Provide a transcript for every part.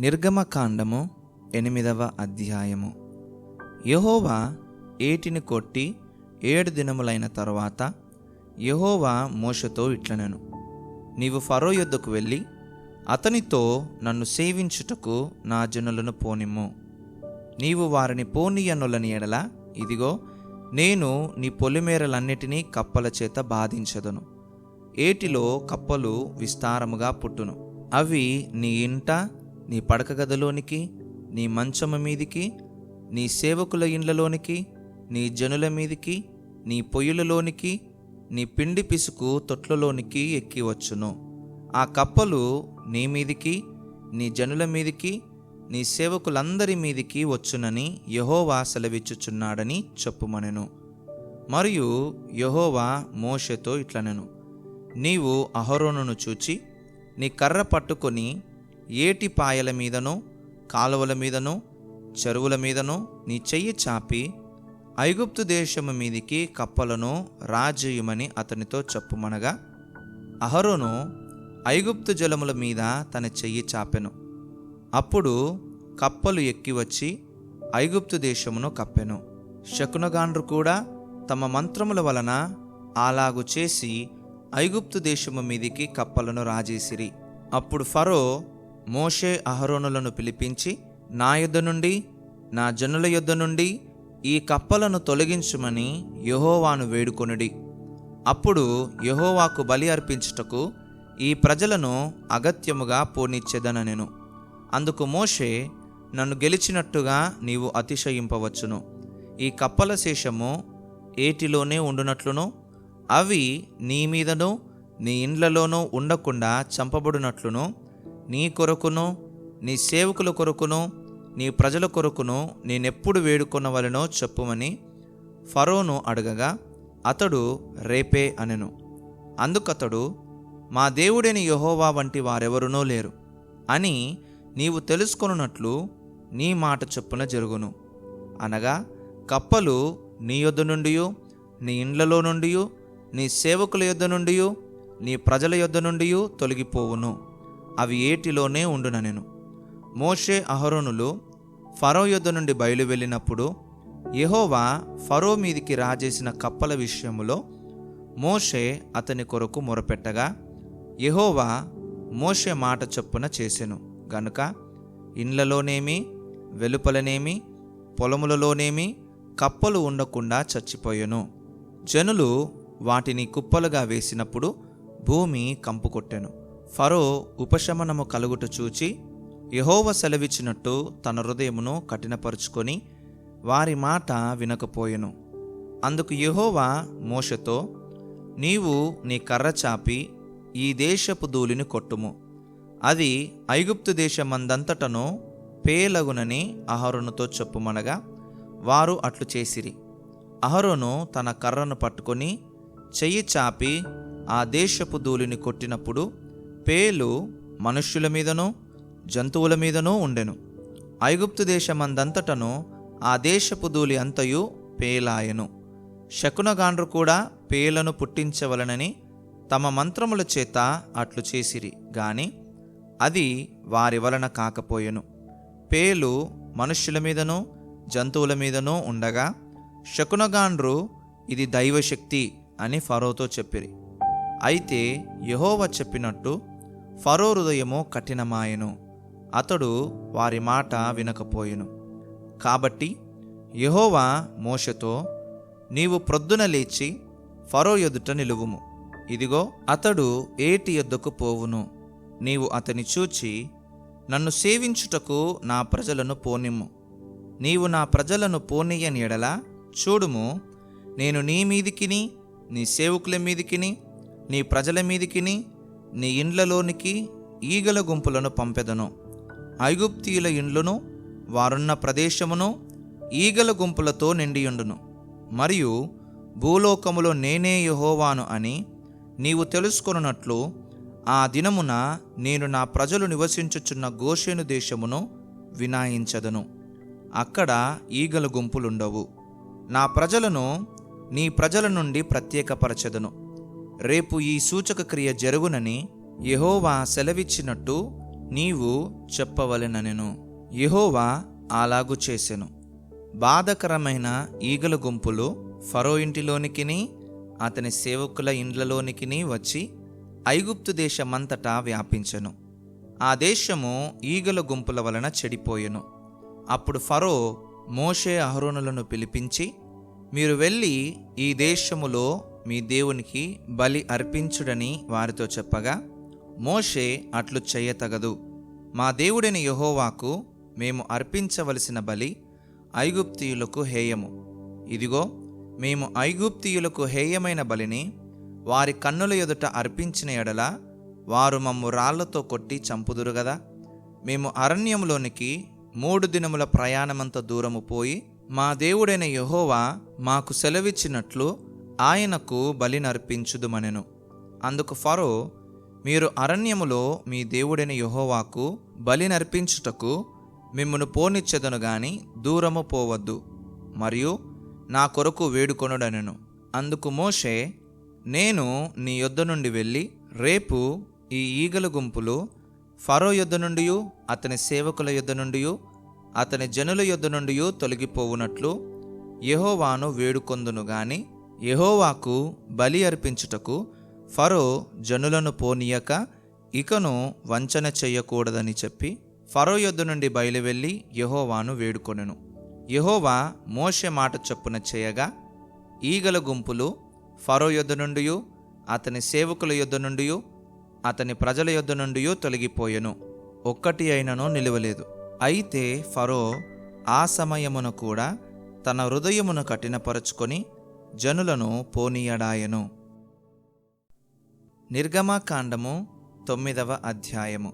నిర్గమకాండము ఎనిమిదవ అధ్యాయము. యహోవా ఏటిని కొట్టి ఏడు దినములైన తరువాత యహోవా మోషతో ఇట్లనెను నీవు ఫరో యొద్దకు వెళ్ళి అతనితో నన్ను సేవించుటకు నా జనులను పోనిమ్ము. నీవు వారిని పోనీయనులని ఎడల ఇదిగో నేను నీ పొలిమేరలన్నిటినీ కప్పల చేత బాధించదును. ఏటిలో కప్పలు విస్తారముగా పుట్టును. అవి నీ ఇంట నీ పడక గదిలోనికి నీ మంచము మీదికి నీ సేవకుల ఇండ్లలోనికి నీ జనుల మీదికి నీ పొయ్యిలలోనికి నీ పిండి పిసుకు తొట్లలోనికి ఎక్కివచ్చును ఆ కప్పలు నీ మీదికి నీ జనుల మీదికి నీ సేవకులందరి మీదికి వచ్చునని యహోవా సెలవిచ్చుచున్నాడని చెప్పుమనెను. మరియు యహోవా మోషెతో ఇట్లనెను. నీవు అహరోనును చూచి నీ కర్ర పట్టుకొని ఏటి పాయల మీదనో కాలువల మీదనో చెరువుల మీదనో నీ చెయ్యి చాపి ఐగుప్తు దేశము మీదికి కప్పలను రాజేయుమని అతనితో చెప్పుమనగా అహరోను ఐగుప్తు జలముల మీద తన చెయ్యి చాపెను. అప్పుడు కప్పలు ఎక్కి వచ్చి ఐగుప్తు దేశమును కప్పెను. శకునగాండ్రు కూడా తమ మంత్రముల వలన అలాగు చేసి ఐగుప్తు దేశము మీదికి కప్పలను రాజేసిరి. అప్పుడు ఫరో మోషే అహరోనులను పిలిపించి నా యుద్ధ నుండి నా జనుల యుద్ధ నుండి ఈ కప్పలను తొలగించుమని యెహోవాను వేడుకొనుడి. అప్పుడు యెహోవాకు బలి అర్పించుటకు ఈ ప్రజలను అగత్యముగా పోనిచ్చేదనెను. అందుకు మోషే నన్ను గెలిచినట్టుగా నీవు అతిశయింపవచ్చును. ఈ కప్పల శేషము ఏటిలోనే ఉండునట్లును అవి నీ మీదను నీ ఇండ్లలోనూ ఉండకుండా చంపబడినట్లును నీ కొరకును నీ సేవకుల కొరకును నీ ప్రజల కొరకును నేనెప్పుడు వేడుకొనవలనో చెప్పుమని ఫరోను అడగగా అతడు రేపే అనెను. అందుకతడు మా దేవుడైన యహోవా వంటి వారెవరునో లేరు అని నీవు తెలుసుకొనున్నట్లు నీ మాట చొప్పున జరుగును. అనగా కప్పలు నీ యొద్ద నుండి నీ ఇండ్లలో నుండి నీ సేవకుల యొద్ద నుండి నీ ప్రజల యొద్ద నుండి తొలగిపోవును. అవి ఏటిలోనే ఉండుననెను మోషే అహరోనులు ఫరో యుద్ధ నుండి బయలు వెళ్ళినప్పుడు ఫరో మీదికి రాజేసిన కప్పల విషయములో మోషే అతని కొరకు మొరపెట్టగా యహోవా మోషే మాట చొప్పున చేసెను. గనుక ఇండ్లలోనేమి వెలుపలనేమి పొలములలోనేమి కప్పలు ఉండకుండా చచ్చిపోయెను. జనులు వాటిని కుప్పలుగా వేసినప్పుడు భూమి కంపు కొట్టెను. ఫరో ఉపశమనము కలుగుట చూచి యహోవ సెలవిచ్చినట్టు తన హృదయమును కఠినపరుచుకొని వారి మాట వినకపోయెను. అందుకు యహోవా మోషతో నీవు నీ కర్ర చాపి ఈ దేశపు ధూళిని కొట్టుము. అది ఐగుప్తు దేశమందంతటను పేలగునని అహరోనుతో చెప్పుమనగా వారు అట్లు చేసిరి. అహరోను తన కర్రను పట్టుకొని చెయ్యి చాపి ఆ దేశపు ధూళిని కొట్టినప్పుడు పేలు మనుష్యుల మీదనో జంతువుల మీదనూ ఉండెను. ఐగుప్తు దేశమందంతటను ఆ దేశపు ధూళి అంతయు పేలాయెను. శకునగాండ్రు కూడా పేలను పుట్టించవలనని తమ మంత్రముల చేత అట్లు చేసిరి గాని అది వారి వలన కాకపోయెను. పేలు మనుష్యుల మీదనూ జంతువుల మీదనూ ఉండగా శకునగాండ్రు ఇది దైవశక్తి అని ఫరోతో చెప్పిరి. అయితే యహోవ చెప్పినట్టు ఫరో హృదయము కఠినమాయెను. అతడు వారి మాట వినకపోయెను. కాబట్టి యహోవా మోషతో నీవు ప్రొద్దున లేచి ఫరో ఎదుట నిలువుము. ఇదిగో అతడు ఏటి యొద్దకు పోవును. నీవు అతని చూచి నన్ను సేవించుటకు నా ప్రజలను పోనిమ్ము. నీవు నా ప్రజలను పోనీయని ఎడల చూడుము. నేను నీ మీదికిని నీ సేవకుల మీదికిని నీ ప్రజల మీదికిని నీ ఇండ్లలోనికి ఈగల గుంపులను పంపెదను. ఐగుప్తీయుల ఇండ్లను వారున్న ప్రదేశమును ఈగల గుంపులతో నిండియుండును. మరియు భూలోకములో నేనే యహోవాను అని నీవు తెలుసుకొనున్నట్లు ఆ దినమున నేను నా ప్రజలు నివసించుచున్న గోషేను దేశమును వినాయించదను. అక్కడ ఈగల గుంపులుండవు. నా ప్రజలను నీ ప్రజల నుండి ప్రత్యేకపరచెదను. రేపు ఈ సూచక క్రియ జరుగునని యహోవా సెలవిచ్చినట్టు నీవు చెప్పవలెననెను. యహోవా అలాగు చేసెను. బాధకరమైన ఈగల గుంపులు ఫరో ఇంటిలోనికిని అతని సేవకుల ఇండ్లలోనికిని వచ్చి ఐగుప్తు దేశమంతటా వ్యాపించెను. ఆ దేశము ఈగల గుంపుల వలన చెడిపోయెను. అప్పుడు ఫరో మోషే అహరోనులను పిలిపించి మీరు వెళ్ళి ఈ దేశములో మీ దేవునికి బలి అర్పించుడని వారితో చెప్పగా మోషే అట్లు చెయ్యతగదు మా దేవుడైన యహోవాకు మేము అర్పించవలసిన బలి ఐగుప్తీయులకు హేయము. ఇదిగో మేము ఐగుప్తీయులకు హేయమైన బలిని వారి కన్నుల ఎదుట అర్పించిన ఎడల వారు మమ్ము రాళ్ళతో కొట్టి చంపుదురు గదా. మేము అరణ్యంలోనికి మూడు దినముల ప్రయాణమంత దూరము పోయి మా దేవుడైన యహోవా మాకు సెలవిచ్చినట్లు ఆయనకు బలినర్పించుదుమనెను. అందుకు ఫరో మీరు అరణ్యములో మీ దేవుడైన బలి బలినర్పించుటకు మిమ్మను పోనిచ్చెదను గాని దూరము పోవద్దు మరియు నా కొరకు వేడుకొనుడనెను. అందుకు మోషే నేను నీ యొద్ద నుండి వెళ్ళి రేపు ఈ ఈగల గుంపులు ఫరో యొద్ద నుండి అతని సేవకుల యొద్ద నుండి అతని జనుల యొద్ద నుండి తొలగిపోవునట్లు యహోవాను వేడుకొందును గాని యహోవాకు బలి అర్పించుటకు ఫరో జనులను పోనీయక ఇకను వంచన చెయ్యకూడదని చెప్పి ఫరో యొద్ద నుండి బయలువెళ్ళి యహోవాను వేడుకొనెను. యహోవా మోషే మాట చొప్పున చేయగా ఈగల గుంపులు ఫరో యొద్ద నుండి అతని సేవకుల యొద్ద నుండి అతని ప్రజల యొద్ద నుండి తొలగిపోయెను. ఒక్కటి అయినను నిలువలేదు. అయితే ఫరో ఆ సమయమున కూడా తన హృదయమును కఠినపరచుకొని జనులను పోనీయడాయెను. నిర్గమాకాండము తొమ్మిదవ అధ్యాయము.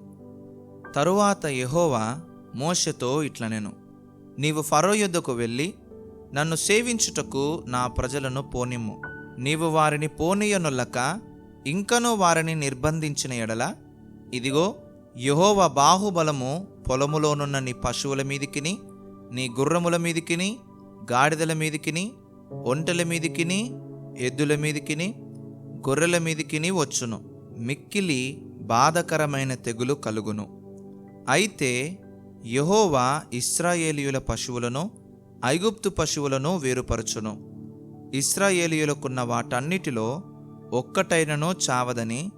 తరువాత యహోవా మోషతో ఇట్లనెను నీవు ఫరో యుద్ధకు వెళ్ళి నన్ను సేవించుటకు నా ప్రజలను పోనిమ్ము. నీవు వారిని పోనీయనొల్లక ఇంకనూ వారిని నిర్బంధించిన ఎడల ఇదిగో యహోవ బాహుబలము పొలములోనున్న నీ పశువుల మీదికిని నీ గుర్రముల మీదికిని గాడిదల మీదికిని ఒంటెల మీదికిని ఎద్దుల మీదికిని గొర్రెల మీదికిని వచ్చును. మిక్కిలి బాధకరమైన తెగులు కలుగును. అయితే యహోవా ఇస్రాయేలీయుల పశువులను ఐగుప్తు పశువులను వేరుపరచును. ఇస్రాయేలీయులకున్న వాటన్నిటిలో ఒక్కటైనను చావదని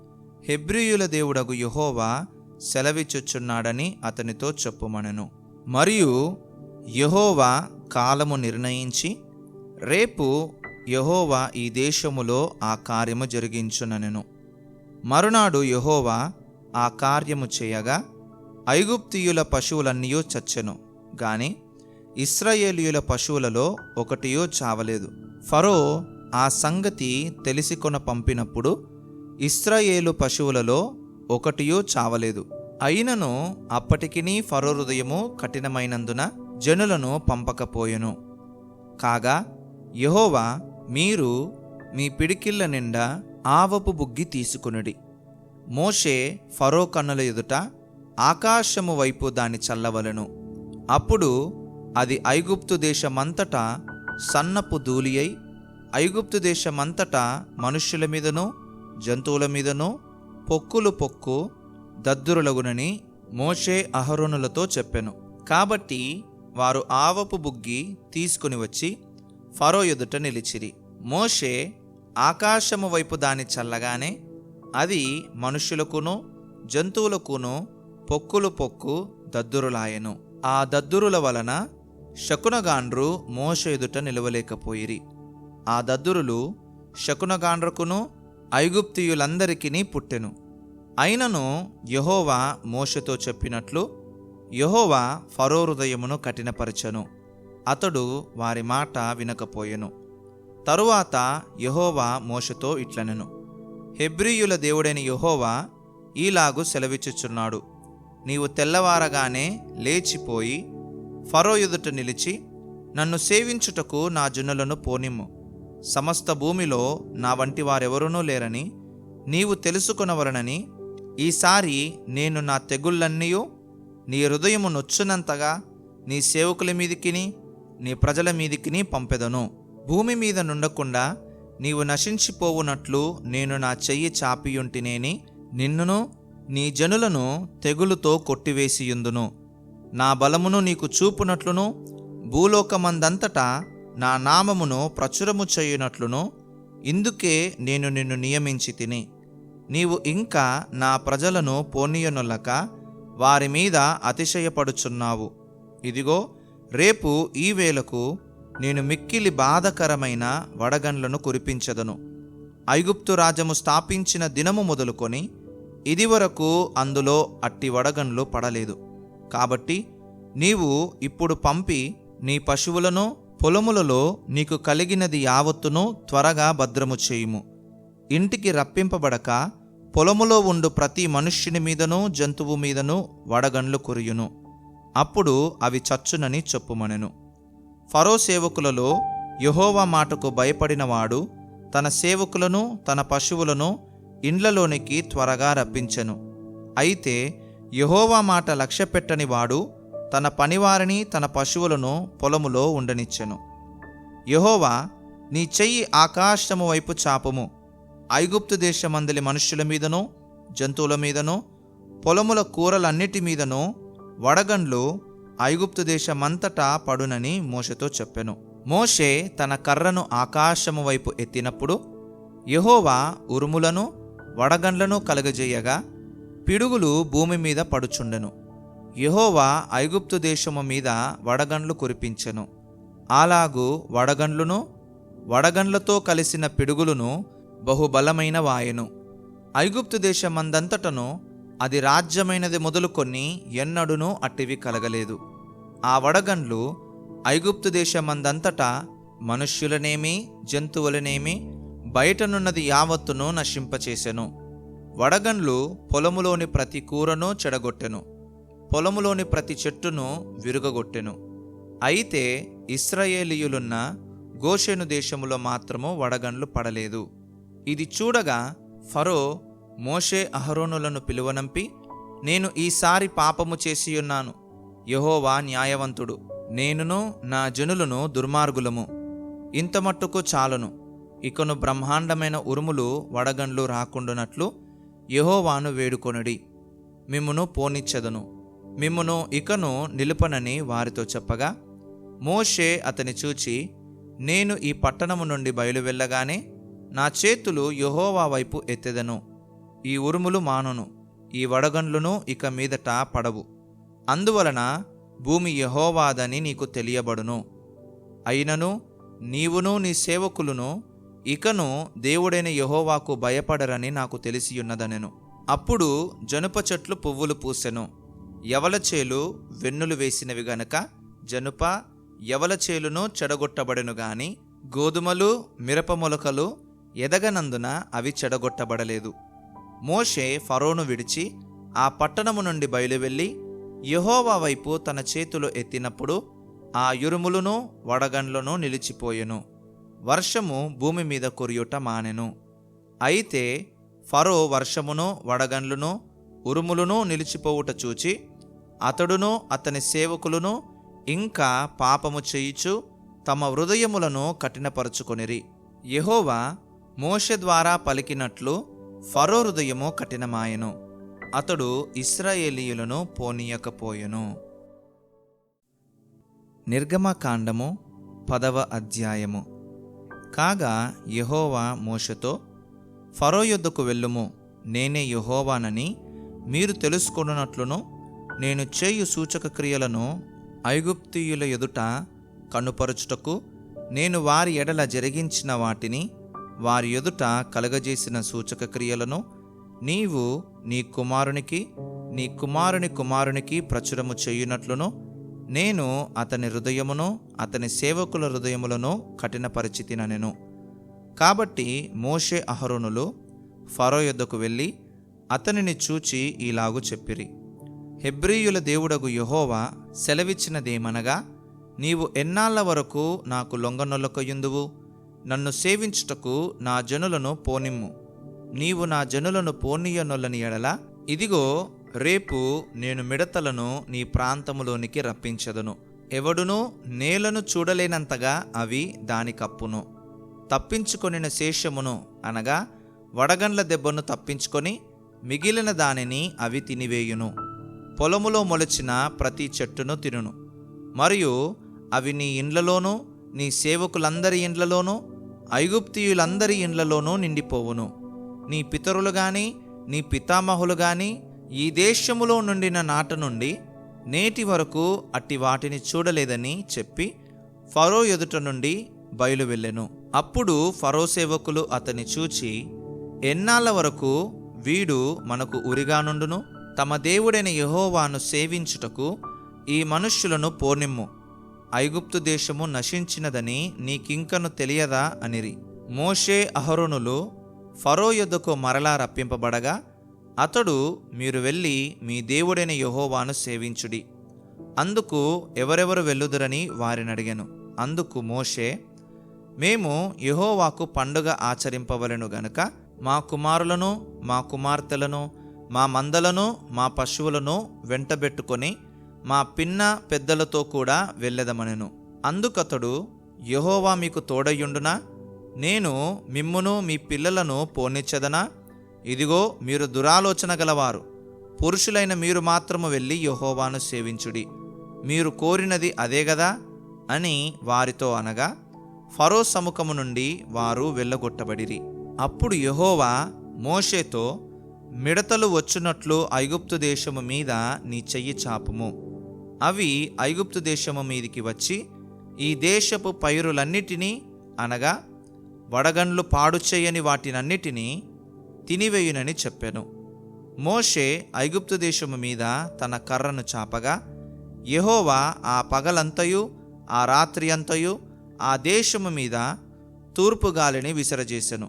హెబ్రియుల దేవుడగు యహోవా సెలవిచ్చుచున్నాడని అతనితో చెప్పుమనెను. మరియు యహోవా కాలము నిర్ణయించి రేపు యహోవా ఈ దేశములో ఆ కార్యము జరిగించునను మరునాడు యహోవా ఆ కార్యము చేయగా ఐగుప్తీయుల పశువులన్నీ చచ్చెను గాని ఇస్రాయేలియుల పశువులలో ఒకటియో చావలేదు. ఫరో ఆ సంగతి తెలిసికొన పంపినప్పుడు ఇస్రాయేలు పశువులలో ఒకటియో చావలేదు. అయినను అప్పటికినీ ఫరో హృదయము కఠినమైనందున జనులను పంపకపోయెను. కాగా యెహోవా మీరు మీ పిడికిళ్ళ నిండా ఆవపు బుగ్గి తీసుకునుడి. మోషే ఫరో కన్నుల ఎదుట ఆకాశము వైపు దాని చల్లవలెను. అప్పుడు అది ఐగుప్తు దేశమంతటా సన్నపు ధూళి అయి ఐగుప్తు దేశమంతటా మనుష్యుల మీదనో జంతువుల మీదనో పొక్కులు పొక్కు దద్దురులగునని మోషే అహరోనులతో చెప్పెను. కాబట్టి వారు ఆవపు బుగ్గి తీసుకుని వచ్చి ఫరో ఎదుట నిలిచిరి. మోషే ఆకాశము వైపు దాని చల్లగానే అది మనుష్యులకును జంతువులకును పొక్కులు పొక్కు దద్దురులాయెను. ఆ దద్దురుల వలన శకునగాండ్రు మోష ఎదుట నిలవలేకపోయిరి. ఆ దద్దురులు శకునగాండ్రకును ఐగుప్తియులందరికీ పుట్టెను. అయినను యహోవా మోషతో చెప్పినట్లు యహోవా ఫరో హృదయమును కఠినపరచను. అతడు వారి మాట వినకపోయెను. తరువాత యహోవా మోషతో ఇట్లనెను. హెబ్రీయుల దేవుడైన యహోవా ఈలాగు సెలవిచ్చుచున్నాడు. నీవు తెల్లవారగానే లేచిపోయి ఫరో ఎదుట నిలిచి నన్ను సేవించుటకు నా జనులను పోనిమ్ము. సమస్త భూమిలో నా వంటి వారెవరూనూ లేరని నీవు తెలుసుకునవరనని ఈసారి నేను నా తెగుళ్ళన్నీయో నీ హృదయము నొచ్చునంతగా నీ సేవకుల మీదికిని నీ ప్రజల మీదికిని పంపెదను. భూమి మీద నుండకుండా నీవు నశించిపోవునట్లు నేను నా చెయ్యి చాపియుంటినేని. నిన్నును నీ జనులను తెగులుతో కొట్టివేసియుందును. నా బలమును నీకు చూపునట్లును. భూలోకమందంతటా నా నామమును ప్రచురము చేయునట్లును. ఇందుకే నేను నిన్ను నియమించి తిని. నీవు ఇంకా నా ప్రజలను పోనీయనులక వారి మీద అతిశయపడుచున్నావు. ఇదిగో రేపు ఈ వేళకు నేను మిక్కిలి బాధకరమైన వడగండ్లను కురిపించదను. ఐగుప్తు రాజ్యము స్థాపించిన దినము మొదలుకొని ఇదివరకు అందులో అట్టి వడగండ్లు పడలేదు. కాబట్టి నీవు ఇప్పుడు పంపి నీ పశువులను పొలములలో నీకు కలిగినది యావత్తును త్వరగా భద్రము చేయుము. ఇంటికి రప్పింపబడక పొలములో ఉండు ప్రతి మనుష్యుని మీదను జంతువు మీదను వడగండ్లు కురియును. అప్పుడు అవి చచ్చునని చెప్పుమనెను. ఫరో సేవకులలో యహోవా మాటకు భయపడినవాడు తన సేవకులను తన పశువులను ఇండ్లలోనికి త్వరగా రప్పించెను. అయితే యహోవా మాట లక్ష్యపెట్టని వాడు తన పనివారిని తన పశువులను పొలములో ఉండనిచ్చెను. యహోవా నీ చెయ్యి ఆకాశము వైపు చాపము. ఐగుప్తు దేశమందలి మనుష్యుల మీదనో జంతువుల మీదనో పొలముల కూరలన్నిటి మీదనో వడగండ్లు ఐగుప్తు దేశమంతటా పడునని మోషతో చెప్పెను. మోషే తన కర్రను ఆకాశము వైపు ఎత్తినప్పుడు యహోవా ఉరుములను వడగండ్లను కలగజేయగా పిడుగులు భూమి మీద పడుచుండెను. యహోవా ఐగుప్తు దేశము మీద వడగండ్లు కురిపించెను. అలాగు వడగండ్లును వడగండ్లతో కలిసిన పిడుగులను బహుబలమైన వాయెను. ఐగుప్తు దేశమందంతటను అది రాజ్యమైనది మొదలుకొని ఎన్నడునూ అట్టివి కలగలేదు. ఆ వడగండ్లు ఐగుప్తు దేశమందంతటా మనుష్యులనేమి జంతువులనేమి బయటనున్నది యావత్తును నశింపచేసెను. వడగండ్లు పొలములోని ప్రతి కూరను చెడగొట్టెను. పొలములోని ప్రతి చెట్టును విరుగగొట్టెను. అయితే ఇస్రాయేలీయులున్న గోషెను దేశములో మాత్రము వడగండ్లు పడలేదు. ఇది చూడగా ఫరో మోషే అహరోనులను పిలువనంపి నేను ఈసారి పాపము చేసియున్నాను. యహోవా న్యాయవంతుడు. నేనును నా జనులను దుర్మార్గులము. ఇంత మట్టుకు చాలును. ఇకను బ్రహ్మాండమైన ఉరుములు వడగండ్లు రాకుండునట్లు యహోవాను వేడుకొనుడి. మిమ్మును పోనిచ్చదును. మిమ్మును ఇకను నిలుపనని వారితో చెప్పగా మోషే అతని చూచి నేను ఈ పట్టణము నుండి బయలువెళ్ళగానే నా చేతులు యహోవా వైపు ఎత్తెదను. ఈ ఉరుములు మానును ఈ వడగండ్లును ఇక మీదట పడవు. అందువలన భూమి యహోవాదని నీకు తెలియబడును. అయినను నీవును నీ సేవకులను ఇకను దేవుడైన యహోవాకు భయపడరని నాకు తెలిసియున్నదనెను. అప్పుడు జనుప చెట్లు పువ్వులు పూసెను. యవలచేలు వెన్నులు వేసినవి గనక జనుప యవలచేలును చెడగొట్టబడెను గాని గోధుమలు మిరప మొలకలు ఎదగనందున అవి చెడగొట్టబడలేదు. మోషే ఫరోను విడిచి ఆ పట్టణము నుండి బయలువెళ్ళి యహోవా వైపు తన చేతులు ఎత్తినప్పుడు ఆ యురుములను వడగండ్లను నిలిచిపోయెను. వర్షము భూమి మీద కురియుట మానెను. అయితే ఫరో వర్షమును వడగండ్లును ఉరుములను నిలిచిపోవుట చూచి అతడును అతని సేవకులను ఇంకా పాపము చేయుచు తమ హృదయములను కఠినపరుచుకొనిరి. యహోవా మోషె ద్వారా పలికినట్లు ఫరో హృదయము కఠినమాయెను. అతడు ఇస్రాయేలీయులను పోనీయకపోయెను. నిర్గమకాండము పదవ అధ్యాయము. కాగా యహోవా మోషతో ఫరో యొద్దకు వెళ్ళుము నేనే యహోవానని మీరు తెలుసుకున్నట్లును నేను చేయు సూచక క్రియలను ఐగుప్తీయుల ఎదుట కనుపరుచుటకు నేను వారి ఎడల జరిగించిన వాటిని వారి ఎదుట కలగజేసిన సూచక క్రియలను నీవు నీ కుమారునికి నీ కుమారుని కుమారునికి ప్రచురము చేయునట్లును నేను అతని హృదయమును అతని సేవకుల హృదయములను కఠినపరిచితిననెను. కాబట్టి మోషే అహరోనులు ఫరో యొద్దకు వెళ్ళి అతనిని చూచి ఈలాగు చెప్పిరి. హెబ్రీయుల దేవుడగు యహోవా సెలవిచ్చినదేమనగా నీవు ఎన్నాళ్ళ వరకు నాకు లొంగనొల్లకొయుందువు? నన్ను సేవించుటకు నా జనులను పోనిమ్ము. నీవు నా జనులను పోనీయనొల్లని ఎడల ఇదిగో రేపు నేను మిడతలను నీ ప్రాంతములోనికి రప్పించదను. ఎవడునూ నేలను చూడలేనంతగా అవి దాని కప్పును తప్పించుకొనిన శేషమును అనగా వడగండ్ల దెబ్బను తప్పించుకొని మిగిలిన దానిని అవి తినివేయును. పొలములో మొలచిన ప్రతి చెట్టును తినును. మరియు అవి నీ ఇండ్లలోనూ నీ సేవకులందరి ఇండ్లలోనూ ఐగుప్తియులందరి ఇండ్లలోనూ నిండిపోవును. నీ పితరులు గాని నీ పితామహులు గాని ఈ దేశములో నుండిన నాట నుండి నేటి వరకు అట్టి వాటిని చూడలేదని చెప్పి ఫరో ఎదుట నుండి బయలు వెళ్ళెను. అప్పుడు ఫరో సేవకులు అతని చూచి ఎన్నాళ్ళ వరకు వీడు మనకు ఉరిగా నుండును తమ దేవుడైన యహోవాను సేవించుటకు ఈ మనుష్యులను పోనిమ్ము. ఐగుప్తు దేశము నశించినదని నీకింకను తెలియదా అనిరి. మోషే అహరోనులు ఫరో యొద్దకు మరలా రప్పింపబడగా అతడు మీరు వెళ్ళి మీ దేవుడైన యహోవాను సేవించుడి. అందుకు ఎవరెవరు వెళ్ళుదురని వారిని అడిగాను అందుకు మోషే మేము యహోవాకు పండుగ ఆచరింపవలెను గనుక మా కుమారులను మా కుమార్తెలను మా మందలను మా పశువులను వెంటబెట్టుకొని మా పిన్న పెద్దలతో కూడా వెళ్ళెదమనెను. అందుకతడు యహోవా మీకు తోడయ్యుండునా? నేను మిమ్మును మీ పిల్లలను పోనిచ్చదనా? ఇదిగో మీరు దురాలోచన గలవారు. పురుషులైన మీరు మాత్రము వెళ్ళి యహోవాను సేవించుడి. మీరు కోరినది అదే గదా? అని వారితో అనగా ఫరో సముఖము నుండి వారు వెళ్ళగొట్టబడిరి. అప్పుడు యహోవా మోషేతో మిడతలు వచ్చినట్లు ఐగుప్తు దేశము మీద నీ చెయ్యి చాపుము. అవి ఐగుప్తు దేశము మీదికి వచ్చి ఈ దేశపు పైరులన్నిటినీ అనగా వడగండ్లు పాడు చేయని వాటినన్నిటినీ తినివేయునని చెప్పాను. మోషే ఐగుప్తు దేశము మీద తన కర్రను చాపగా యహోవా ఆ పగలంతయు ఆ రాత్రి అంతయు ఆ దేశము మీద తూర్పు గాలిని విసరజేసెను.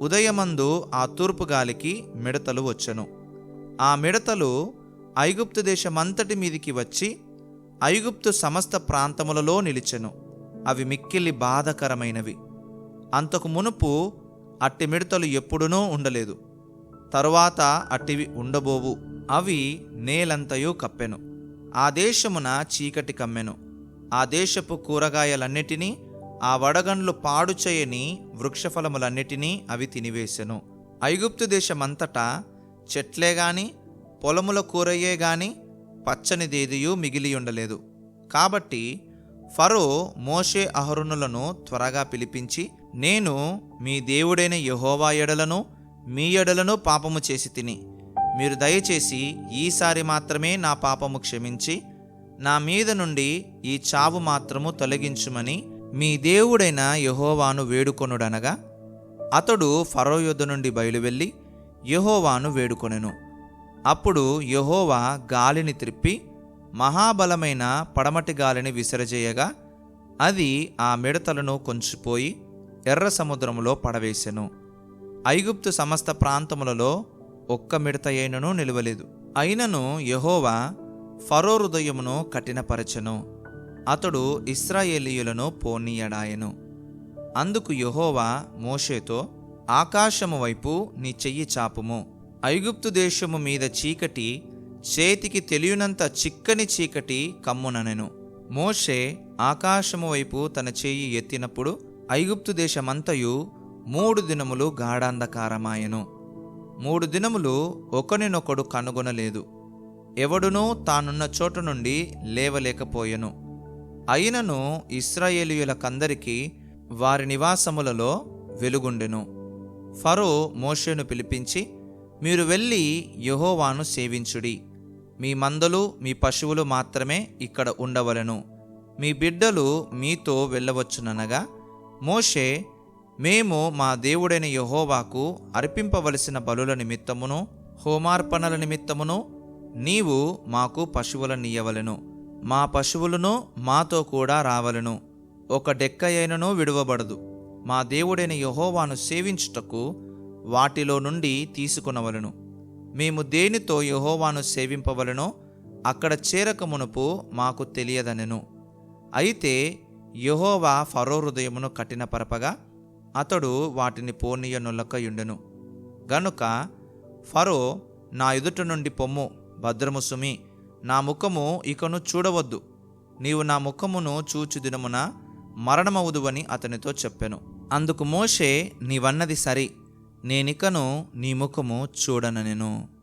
ఉదయమందు ఆ తూర్పు గాలికి మిడతలు వచ్చెను. ఆ మిడతలు ఐగుప్తు దేశమంతటి మీదికి వచ్చి ఐగుప్తు సమస్త ప్రాంతములలో నిలిచెను. అవి మిక్కిలి బాధకరమైనవి. అంతకు మునుపు అట్టి మిడతలు ఎప్పుడునూ ఉండలేదు. తరువాత అట్టివి ఉండబోవు. అవి నేలంతయు కప్పెను. ఆ దేశమున చీకటి కమ్మెను. ఆ దేశపు కూరగాయలన్నిటినీ ఆ వడగండ్లు పాడు చేయని వృక్షఫలములన్నిటినీ అవి తినివేశెను ఐగుప్తు దేశమంతటా చెట్లే గాని పొలముల కూరయే గాని పచ్చనిదేదియూ మిగిలి ఉండలేదు కాబట్టి ఫరో మోషే అహరునులను త్వరగా పిలిపించి నేను మీ దేవుడైన యహోవా ఎడలను మీ ఎడలను పాపము చేసి తిని మీరు దయచేసి ఈసారి మాత్రమే నా పాపము క్షమించి నా మీద నుండి ఈ చావు మాత్రము తొలగించుమని మీ దేవుడైన యహోవాను వేడుకొనుడనగా అతడు ఫరో యుద్ధ నుండి బయలువెళ్ళి యహోవాను వేడుకొనెను. అప్పుడు యహోవా గాలిని త్రిప్పి మహాబలమైన పడమటి గాలిని విసిరజేయగా అది ఆ మిడతలను కొంచిపోయి ఎర్ర సముద్రములో పడవేశెను ఐగుప్తు సమస్త ప్రాంతములలో ఒక్క మిడత అయినను నిలవలేదు. అయినను యహోవా ఫరో హృదయమును కఠినపరచెను. అతడు ఇస్రాయేలీయులను పోనీయడాయెను. అందుకు యెహోవా మోషేతో ఆకాశము వైపు నీ చెయ్యి చాపుము. ఐగుప్తు దేశము మీద చీకటి చేతికి తెలియనంత చిక్కని చీకటి కమ్ముననెను. మోషే ఆకాశము వైపు తన చేయి ఎత్తినప్పుడు ఐగుప్తు దేశమంతయు మూడు దినములు గాఢాంధకారమాయెను. మూడు దినములు ఒకనినొకడు కనుగొనలేదు. ఎవడునూ తానున్న చోటు నుండి లేవలేకపోయెను. అయినను ఇస్రాయేలీయులకందరికీ వారి నివాసములలో వెలుగుండెను. ఫరో మోషేను పిలిపించి మీరు వెళ్ళి యహోవాను సేవించుడి. మీ మందలు మీ పశువులు మాత్రమే ఇక్కడ ఉండవలెను. మీ బిడ్డలు మీతో వెళ్ళవచ్చుననగా మోషే మేము మా దేవుడైన యహోవాకు అర్పింపవలసిన బలుల నిమిత్తమును హోమార్పణల నిమిత్తమును నీవు మాకు పశువులనియ్యవలెను మా పశువులను మాతో కూడా రావలను. ఒక డెక్కయైనను విడువబడదు. మా దేవుడైన యహోవాను సేవించుటకు వాటిలో నుండి తీసుకునవలను. మేము దేనితో యహోవాను సేవింపవలెనో అక్కడ చేరకమునపు మాకు తెలియదనెను. అయితే యెహోవా ఫరో హృదయమును కఠినపరపగా అతడు వాటిని పోనీయనులకయుండెను. గనుక ఫరో నా ఎదుట నుండి పొమ్ము భద్రము సుమి నా ముఖము ఇకను చూడవద్దు. నీవు నా ముఖమును చూచు దినమున మరణమవుదువని అతనితో చెప్పెను. అందుకు మోషే నీవన్నది సరి. నేనికను నీ ముఖము చూడననెను.